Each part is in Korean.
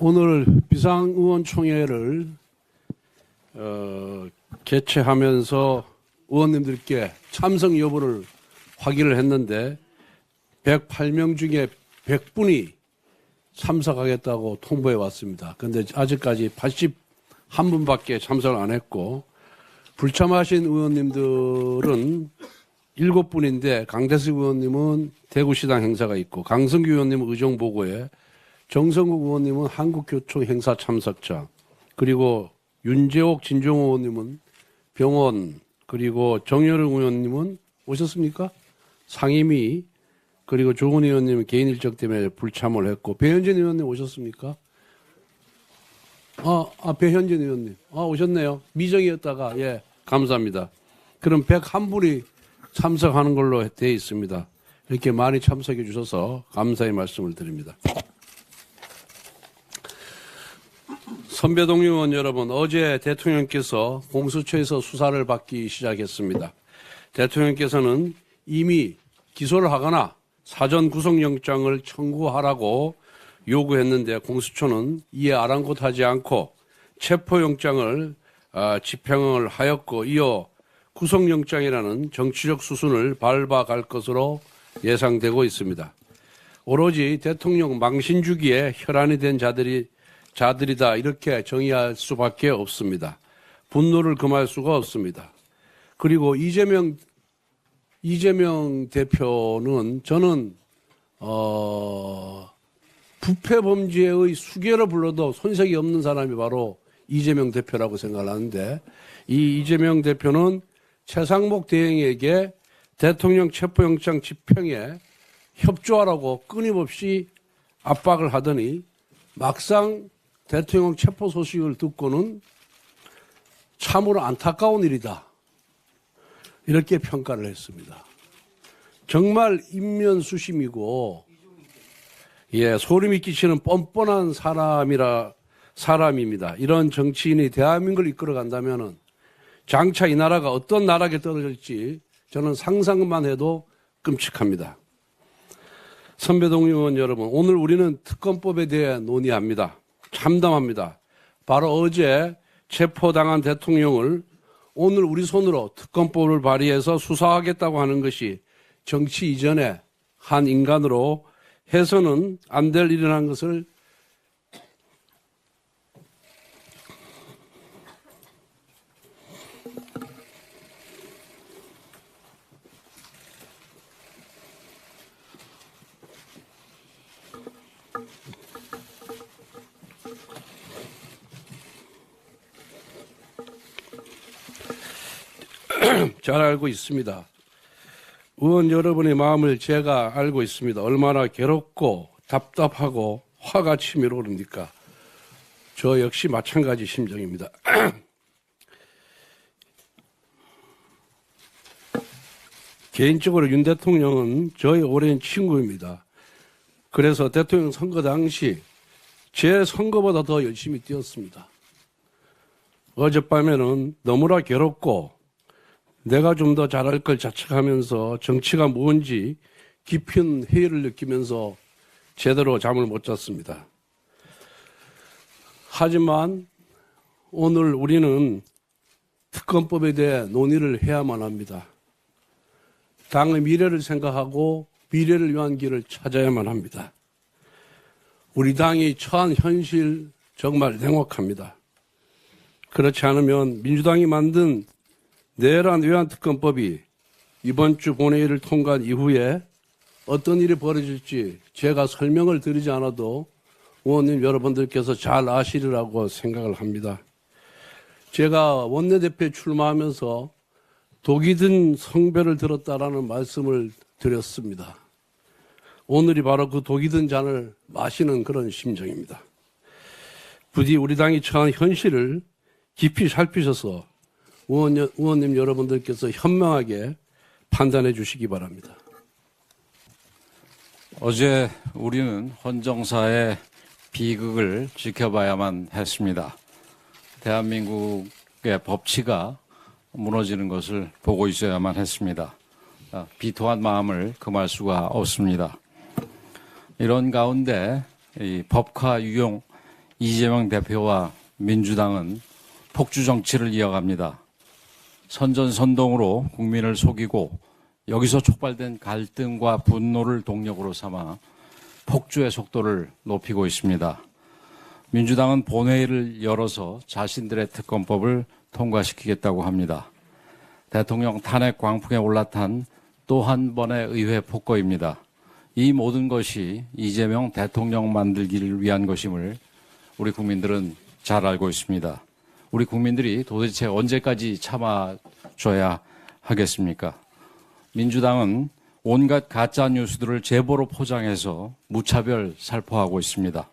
오늘 비상의원총회를 어, 개최하면서 의원님들께 참석 여부를 확인을 했는데 108명 중에 100분이 참석하겠다고 통보해 왔습니다. 그런데 아직까지 81분밖에 참석을 안 했고 불참하신 의원님들은 7분인데 강대식 의원님은 대구시당 행사가 있고 강성규 의원님은 의정보고에 정성국 의원님은 한국교총 행사 참석자 그리고 윤재옥 진종호 의원님은 병원 그리고 정여름 의원님은 오셨습니까? 상임위 그리고 조은 의원님은 개인 일정 때문에 불참을 했고 배현진 의원님 오셨습니까? 아, 아 배현진 의원님 아 오셨네요 미정이었다가 예 감사합니다. 그럼 101분이 참석하는 걸로 되어 있습니다. 이렇게 많이 참석해 주셔서 감사의 말씀을 드립니다. 선배 동료 의원 여러분, 어제 대통령께서 공수처에서 수사를 받기 시작했습니다. 대통령께서는 이미 기소를 하거나 사전 구속영장을 청구하라고 요구했는데 공수처는 이에 아랑곳하지 않고 체포영장을 아, 집행을 하였고 이어 구속영장이라는 정치적 수순을 밟아갈 것으로 예상되고 있습니다. 오로지 대통령 망신 주기에 혈안이 된 자들이 자들이다 이렇게 정의할 수밖에 없습니다. 분노를 금할 수가 없습니다. 그리고 이재명 이재명 대표는 저는 어 부패 범죄의 수괴로 불러도 손색이 없는 사람이 바로 이재명 대표라고 생각을 하는데 이 이재명 대표는 최상목 대행에게 대통령 체포영장 집행에 협조하라고 끊임없이 압박을 하더니 막상 대통령 체포 소식을 듣고는 참으로 안타까운 일이다. 이렇게 평가를 했습니다. 정말 인면수심이고 예, 소름이 끼치는 뻔뻔한 사람이라 사람입니다. 이런 정치인이 대한민국을 이끌어 간다면은 장차 이 나라가 어떤 나라에 떨어질지 저는 상상만 해도 끔찍합니다. 선배 동료 의원 여러분, 오늘 우리는 특검법에 대해 논의합니다. 참담합니다. 바로 어제 체포당한 대통령을 오늘 우리 손으로 특검법을 발의해서 수사하겠다고 하는 것이 정치 이전에 한 인간으로 해서는 안 될 일이라는 것을 잘 알고 있습니다. 의원 여러분의 마음을 제가 알고 있습니다. 얼마나 괴롭고 답답하고 화가 치밀어 오릅니까? 저 역시 마찬가지 심정입니다. 개인적으로 윤 대통령은 저의 오랜 친구입니다. 그래서 대통령 선거 당시 제 선거보다 더 열심히 뛰었습니다. 어젯밤에는 너무나 괴롭고 내가 좀 더 잘할 걸 자책하면서 정치가 뭔지 깊은 회의를 느끼면서 제대로 잠을 못 잤습니다. 하지만 오늘 우리는 특검법에 대해 논의를 해야만 합니다. 당의 미래를 생각하고 미래를 위한 길을 찾아야만 합니다. 우리 당이 처한 현실 정말 냉혹합니다. 그렇지 않으면 민주당이 만든 내란 외환특검법이 이번 주 본회의를 통과한 이후에 어떤 일이 벌어질지 제가 설명을 드리지 않아도 의원님 여러분들께서 잘 아시리라고 생각을 합니다. 제가 원내대표에 출마하면서 독이 든 성배를 들었다라는 말씀을 드렸습니다. 오늘이 바로 그 독이 든 잔을 마시는 그런 심정입니다. 부디 우리 당이 처한 현실을 깊이 살피셔서 의원, 의원님 여러분들께서 현명하게 판단해 주시기 바랍니다. 어제 우리는 헌정사의 비극을 지켜봐야만 했습니다. 대한민국의 법치가 무너지는 것을 보고 있어야만 했습니다. 아, 비통한 마음을 금할 수가 없습니다. 이런 가운데 이 법화 유용 이재명 대표와 민주당은 폭주 정치를 이어갑니다. 선전선동으로 국민을 속이고 여기서 촉발된 갈등과 분노를 동력으로 삼아 폭주의 속도를 높이고 있습니다. 민주당은 본회의를 열어서 자신들의 특검법을 통과시키겠다고 합니다. 대통령 탄핵 광풍에 올라탄 또 한 번의 의회 폭거입니다. 이 모든 것이 이재명 대통령 만들기를 위한 것임을 우리 국민들은 잘 알고 있습니다. 우리 국민들이 도대체 언제까지 참아줘야 하겠습니까? 민주당은 온갖 가짜 뉴스들을 제보로 포장해서 무차별 살포하고 있습니다.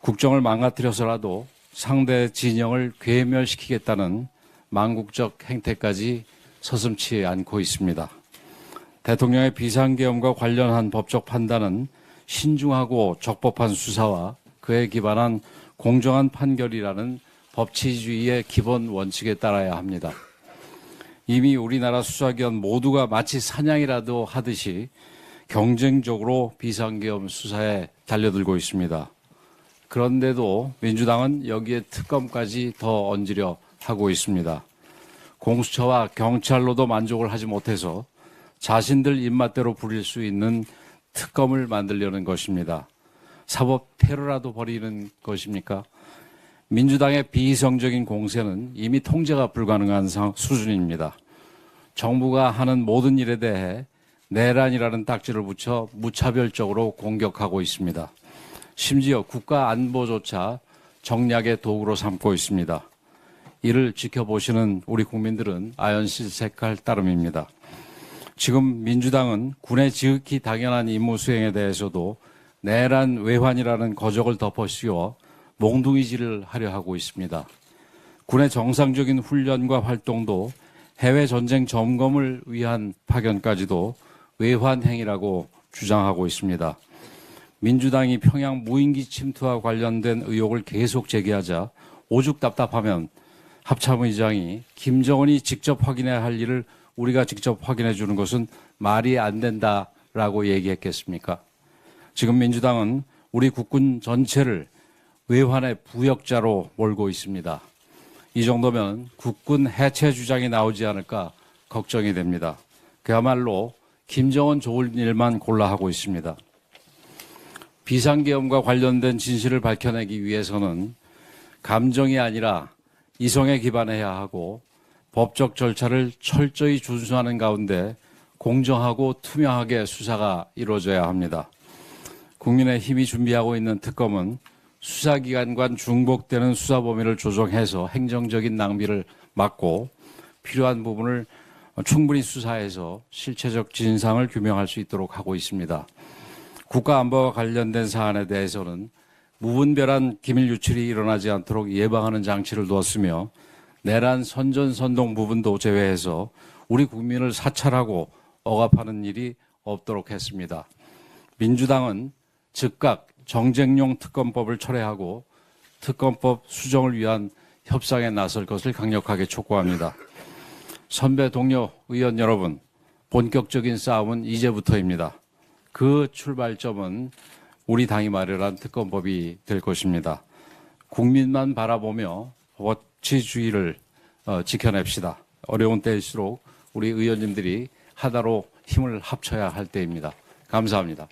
국정을 망가뜨려서라도 상대 진영을 괴멸시키겠다는 망국적 행태까지 서슴치 않고 있습니다. 대통령의 비상계엄과 관련한 법적 판단은 신중하고 적법한 수사와 그에 기반한 공정한 판결이라는 법치주의의 기본 원칙에 따라야 합니다. 이미 우리나라 수사기관 모두가 마치 사냥이라도 하듯이 경쟁적으로 비상계엄 수사에 달려들고 있습니다. 그런데도 민주당은 여기에 특검까지 더 얹으려 하고 있습니다. 공수처와 경찰로도 만족을 하지 못해서 자신들 입맛대로 부릴 수 있는 특검을 만들려는 것입니다. 사법 테러라도 벌이는 것입니까? 민주당의 비이성적인 공세는 이미 통제가 불가능한 상- 수준입니다. 정부가 하는 모든 일에 대해 내란이라는 딱지를 붙여 무차별적으로 공격하고 있습니다. 심지어 국가 안보조차 정략의 도구로 삼고 있습니다. 이를 지켜보시는 우리 국민들은 아연실색할 따름입니다. 지금 민주당은 군의 지극히 당연한 임무 수행에 대해서도 내란 외환이라는 거적을 덮어씌워 몽둥이질을 하려 하고 있습니다. 군의 정상적인 훈련과 활동도 해외 전쟁 점검을 위한 파견까지도 외환 행위라고 주장하고 있습니다. 민주당이 평양 무인기 침투와 관련된 의혹을 계속 제기하자 오죽 답답하면 합참의장이 김정은이 직접 확인해야 할 일을 우리가 직접 확인해 주는 것은 말이 안 된다라고 얘기했겠습니까? 지금 민주당은 우리 국군 전체를 외환의 부역자로 몰고 있습니다. 이 정도면 국군 해체 주장이 나오지 않을까 걱정이 됩니다. 그야말로 김정은 좋은 일만 골라 하고 있습니다. 비상계엄과 관련된 진실을 밝혀내기 위해서는 감정이 아니라 이성에 기반해야 하고 법적 절차를 철저히 준수하는 가운데 공정하고 투명하게 수사가 이루어져야 합니다. 국민의 힘이 준비하고 있는 특검은 수사기관 간 중복되는 수사 범위를 조정해서 행정적인 낭비를 막고 필요한 부분을 충분히 수사해서 실체적 진상을 규명할 수 있도록 하고 있습니다. 국가안보와 관련된 사안에 대해서는 무분별한 기밀 유출이 일어나지 않도록 예방하는 장치를 두었으며 내란 선전 선동 부분도 제외해서 우리 국민을 사찰하고 억압하는 일이 없도록 했습니다. 민주당은 즉각 정쟁용 특검법을 철회하고 특검법 수정을 위한 협상에 나설 것을 강력하게 촉구합니다. 선배 동료 의원 여러분, 본격적인 싸움은 이제부터입니다. 그 출발점은 우리 당이 마련한 특검법이 될 것입니다. 국민만 바라보며 법치주의를 어, 지켜냅시다. 어려운 때일수록 우리 의원님들이 하나로 힘을 합쳐야 할 때입니다. 감사합니다.